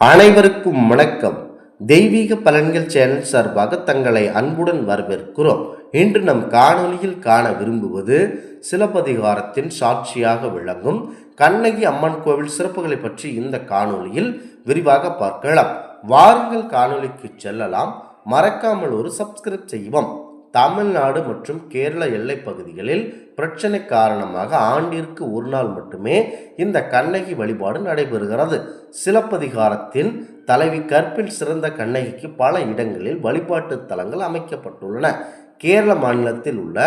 அனைவருக்கும் வணக்கம். தெய்வீக பலன்கள் சேனல் சார்பாக தங்களை அன்புடன் வரவேற்கிறோம். இன்று நம் காணொளியில் காண விரும்புவது சிலப்பதிகாரத்தின் சாட்சியாக விளங்கும் கண்ணகி அம்மன் கோவில் சிறப்புகளை பற்றி இந்த காணொலியில் விரிவாக பார்க்கலாம். வாருங்கள் காணொலிக்கு செல்லலாம். மறக்காமல் ஒரு சப்ஸ்கிரைப் செய்வோம். தமிழ்நாடு மற்றும் கேரள எல்லைப் பகுதிகளில் பிரச்சனை காரணமாக ஆண்டிற்கு ஒரு நாள் மட்டுமே இந்த கண்ணகி வழிபாடு நடைபெறுகிறது. சிலப்பதிகாரத்தின் தலைவி கற்பில் சிறந்த கண்ணகிக்கு பல இடங்களில் வழிபாட்டு தலங்கள் அமைக்கப்பட்டுள்ளன. கேரள மாநிலத்தில் உள்ள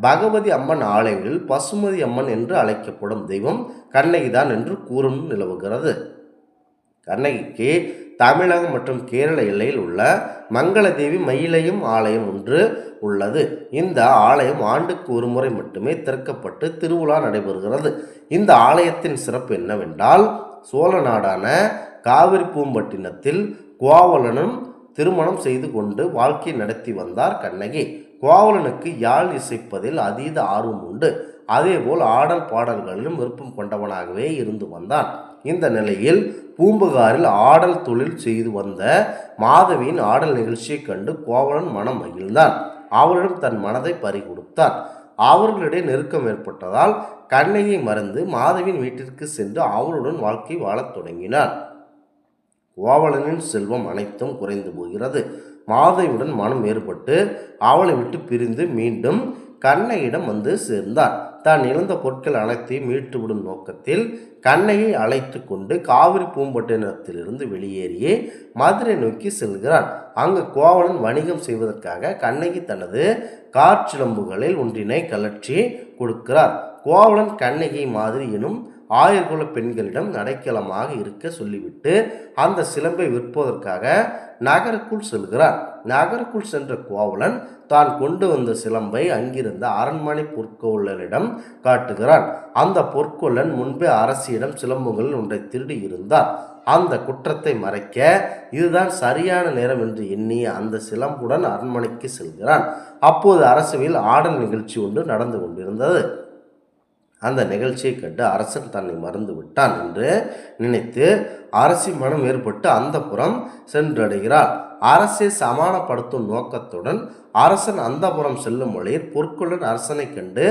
பகவதி அம்மன் ஆலயங்களில் பசுமதி அம்மன் என்று அழைக்கப்படும் தெய்வம் கண்ணகிதான் என்று கூறும் நிலவுகிறது. கண்ணகிக்கு தமிழகம் மற்றும் கேரள எல்லையில் உள்ள மங்களதேவி மயிலையும் ஆலயம் ஒன்று உள்ளது. இந்த ஆலயம் ஆண்டுக்கு ஒரு முறை மட்டுமே திறக்கப்பட்டு திருவிழா நடைபெறுகிறது. இந்த ஆலயத்தின் சிறப்பு என்னவென்றால் சோழ நாடான காவிரி பூம்பட்டினத்தில் கோவலனும் திருமணம் செய்து கொண்டு வாழ்க்கை நடத்தி வந்தார் கண்ணகி. கோவலனுக்கு யாழ் இசைப்பதில் அதீத ஆர்வம் உண்டு. அதேபோல் ஆடல் பாடல்களிலும் விருப்பம் கொண்டவனாகவே இருந்து வந்தான். இந்த நிலையில் பூம்புகாரில் ஆடல் தொழில் செய்து வந்த மாதவியின் ஆடல் நிகழ்ச்சியைக் கண்டு கோவலன் மனம் மகிழ்ந்தான். அவளிடம் தன் மனதை பறிகொடுத்தான். அவர்களிடையே நெருக்கம் ஏற்பட்டதால் கண்ணகியை மறந்து மாதவியின் வீட்டிற்கு சென்று அவளுடன் வாழ்க்கை வாழத் தொடங்கினார். கோவலனின் செல்வம் அனைத்தும் குறைந்து போகிறது. மாதவியுடன் மனம் ஏற்பட்டு அவளை விட்டு பிரிந்து மீண்டும் கண்ணையிடம் வந்து சேர்ந்தார் தான் இழந்த பொருட்கள் அனைத்தையும் மீட்டுவிடும் நோக்கத்தில் கண்ணையை அழைத்து கொண்டு காவிரி பூம்பட்டினத்திலிருந்து வெளியேறி மதுரை நோக்கி செல்கிறான். அங்கு கோவலன் வணிகம் செய்வதற்காக கண்ணகி தனது காற்சிலம்புகளில் ஒன்றினை கலற்றி கொடுக்கிறார். கோவலன் கண்ணகி மாதிரி எனும் ஆயர்குல பெண்களிடம் நடைக்கலமாக இருக்க சொல்லிவிட்டு அந்த சிலம்பை விற்பதற்காக நகருக்குள் செல்கிறார் நகருக்குள் சென்ற கோவலன் தான் கொண்டு வந்த சிலம்பை அங்கிருந்த அரண்மனை பொற்கொள்ளனிடம் காட்டுகிறான். அந்த பொற்கொள்ளன் முன்பே அரசியிடம் சிலம்புகள் ஒன்றை திருடி இருந்தார் அந்த குற்றத்தை மறைக்க இதுதான் சரியான நேரம் என்று எண்ணிய அந்த சிலம்புடன் அரண்மனைக்கு செல்கிறான். அப்போது அரசவையில் ஆடல் நிகழ்ச்சி ஒன்று நடந்து கொண்டிருந்தது. அந்த நிகழ்ச்சியை கண்டு அரசன் தன்னை மறந்து விட்டான் என்று நினைத்து அரசி மனம் ஏற்பட்டு அந்த புறம் சென்றடைகிறார். அரசை சமானப்படுத்தும் நோக்கத்துடன் அரசன் அந்த புறம் செல்லும் வழியில் பொற்கொள்ளன் அரசனை கண்டு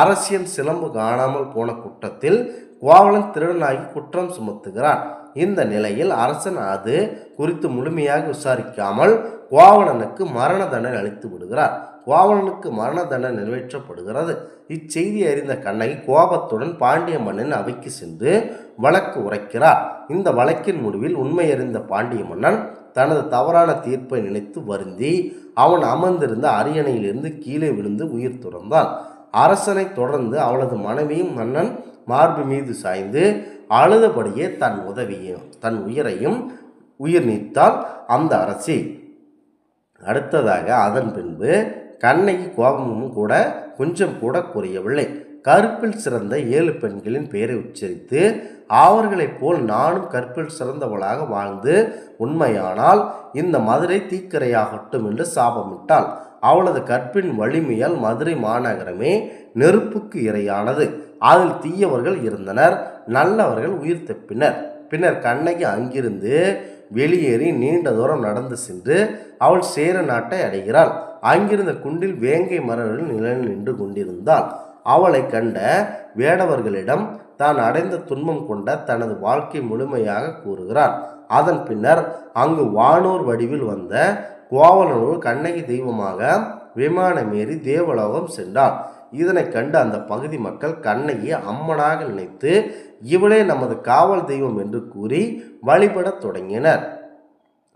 அரசியன் சிலம்பு காணாமல் போன குற்றத்தில் கோவலன் திருடனாகி குற்றம் சுமத்துகிறான். இந்த நிலையில் அரசன் அது குறித்து முழுமையாக விசாரிக்காமல் கோவலனுக்கு மரண தண்டனை அளித்து விடுகிறார். கோவலனுக்கு மரண தண்டனை நிறைவேற்றப்படுகிறது. இச்செய்தி அறிந்த கண்ணகி கோபத்துடன் பாண்டிய மன்னன் அவைக்கு சென்று வழக்கு உரைக்கிறார். இந்த வழக்கின் முடிவில் உண்மை அறிந்த பாண்டிய மன்னன் தனது தவறான தீர்ப்பை நினைத்து வருந்தி அவன் அமர்ந்திருந்த அரியணையிலிருந்து கீழே விழுந்து உயிர் துறந்தான். அரசனை தொடர்ந்து அவளது மனைவியும் மன்னன் மார்பு மீது சாய்ந்து அழுதபடியே தன் உதவியும் தன் உயிரையும் உயிர் நீத்தால் அந்த அரசி. அடுத்ததாக அதன் பின்பு கண்ணகி கோபமும் கூட கொஞ்சம் கூட குறையவில்லை. கருப்பில் சிறந்த ஏழு பெண்களின் பெயரை உச்சரித்து அவர்களைப் போல் நானும் கற்பில் சிறந்தவளாக வாழ்ந்து உண்மையானால் இந்த மதுரை தீக்கரையாகட்டும் என்று சாபமிட்டாள். அவளது கற்பின் வலிமையால் மதுரை மாநகரமே நெருப்புக்கு இரையானது. அதில் தீயவர்கள் இருந்தனர் நல்லவர்கள் உயிர் தப்பினர். பின்னர் கண்ணகி அங்கிருந்து வெளியேறி நீண்ட தூரம் நடந்து சென்று அவள் சேர நாட்டை அடைகிறாள். அங்கிருந்த குண்டில் வேங்கை மரங்கள் நிழலில் நின்று கொண்டிருந்தாள். அவளை கண்ட வேடவர்களிடம் தான் அடைந்த துன்பம் கொண்ட தனது வாழ்க்கை முழுமையாக கூறுகிறார். அதன் பின்னர் அங்கு வானூர் வடிவில் வந்த கோவலனூர் கண்ணகி தெய்வமாக விமானமேறி தேவலோகம் சென்றார் இதனை கண்டு அந்த பகுதி மக்கள் கண்ணகி அம்மனாக நினைத்து இவளே நமது காவல் தெய்வம் என்று கூறி வழிபடத் தொடங்கினர்.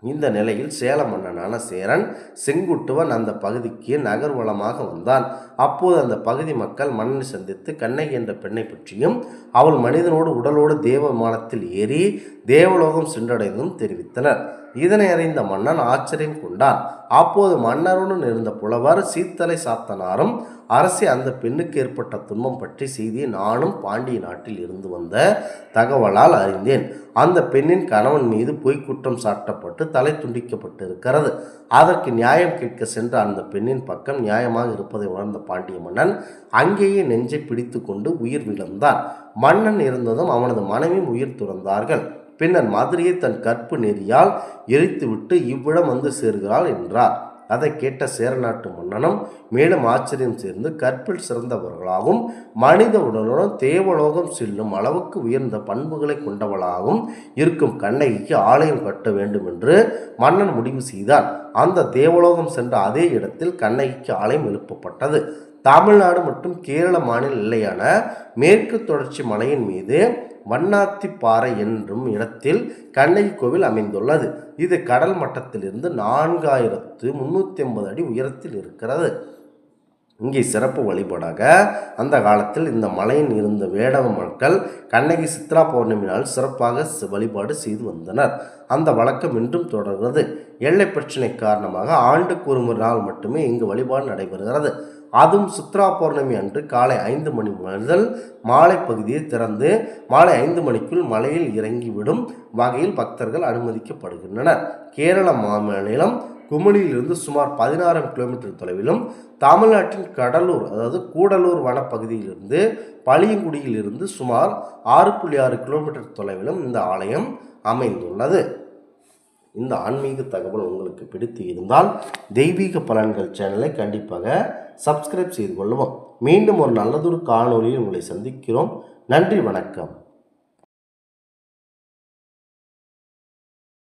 இந்த நிலையில் சேல மன்னனான சேரன் செங்குட்டுவன் அந்த பகுதிக்கு நகர்வலமாக வந்தான். அப்போது அந்த பகுதி மக்கள் மன்னனை சந்தித்து கண்ணகி என்ற பெண்ணை பற்றியும் அவள் மனிதனோடு உடலோடு தேவமானத்தில் ஏறி தேவலோகம் சென்றடைந்தும் தெரிவித்தனர். இதனை அறிந்த மன்னன் ஆச்சரியம் கொண்டான். அப்போது மன்னருடன் இருந்த புலவர் சீத்தலை சாத்தனாரும் அரசே அந்த பெண்ணுக்கு ஏற்பட்ட துன்பம் பற்றி செய்தியை நானும் பாண்டிய நாட்டில் இருந்து வந்த தகவலால் அறிந்தேன். அந்த பெண்ணின் கணவன் மீது பொய்க்குற்றம் சாட்டப்பட்டு தலை துண்டிக்கப்பட்டு இருக்கிறது அதற்கு நியாயம் கேட்க சென்ற அந்த பெண்ணின் பக்கம் நியாயமாக இருப்பதை உணர்ந்த பாண்டிய மன்னன் அங்கேயே நெஞ்சை பிடித்து கொண்டு உயிர் விழுந்தான். மன்னன் இருந்ததும் அவனது மனைவி உயிர் துறந்தார்கள். பின்னர் மதுரையை தன் கற்பு நெறியால் எரித்துவிட்டு இவ்விடம் வந்து சேர்கிறாள் என்றார். அதை கேட்ட சேரநாட்டு மன்னனும் மேலும் ஆச்சரியம் சேர்ந்து கற்பில் சிறந்தவர்களாகவும் மனித உடலுடன் தேவலோகம் செல்லும் அளவுக்கு உயர்ந்த பண்புகளை கொண்டவளாகவும் இருக்கும் கண்ணகிக்கு ஆலயம் கட்ட வேண்டும் என்று மன்னன் முடிவு செய்தான். அந்த தேவலோகம் சென்ற அதே இடத்தில் கண்ணகிக்கு ஆலயம் எழுப்பப்பட்டது. தமிழ்நாடு மற்றும் கேரள மாநில எல்லையான மேற்கு தொடர்ச்சி மலையின் மீது வண்ணாத்திப்பாறை என்றும் இடத்தில் கண்ணகி கோவில் அமைந்துள்ளது. இது கடல் மட்டத்திலிருந்து நான்காயிரத்து முன்னூற்றி ஐம்பது அடி உயரத்தில் இருக்கிறது. இங்கே சிறப்பு வழிபாடாக அந்த காலத்தில் இந்த மலையில் இருந்த வேடவ மக்கள் கண்ணகி சித்ரா பௌர்ணமி நாள் சிறப்பாக வழிபாடு செய்து வந்தனர். அந்த வழக்கம் இன்றும் தொடர்கிறது. எல்லை பிரச்சினை காரணமாக ஆண்டுக்கு ஒரு ஒரு நாள் மட்டுமே இங்கு வழிபாடு நடைபெறுகிறது. அதுவும் சித்ரா பௌர்ணமி அன்று காலை ஐந்து மணி முதல் மாலை பகுதியை திறந்து மாலை ஐந்து மணிக்குள் மலையில் இறங்கிவிடும் வகையில் பக்தர்கள் அனுமதிக்கப்படுகின்றனர். கேரள மாநிலம் குமிளியிலிருந்து சுமார் பதினாறாம் கிலோமீட்டர் தொலைவிலும் தமிழ்நாட்டின் கடலூர் அதாவது கூடலூர் வனப்பகுதியிலிருந்து பளியங்குடியிலிருந்து சுமார் ஆறு புள்ளி ஆறு கிலோமீட்டர் தொலைவிலும் இந்த ஆலயம் அமைந்துள்ளது. இந்த ஆன்மீக தகவல் உங்களுக்கு பிடித்து இருந்தால் தெய்வீக பலன்கள் சேனலை கண்டிப்பாக சப்ஸ்கிரைப் செய்து கொள்ளுவோம். மீண்டும் ஒரு நல்லதொரு காணொலியில் உங்களை சந்திக்கிறோம். நன்றி வணக்கம்.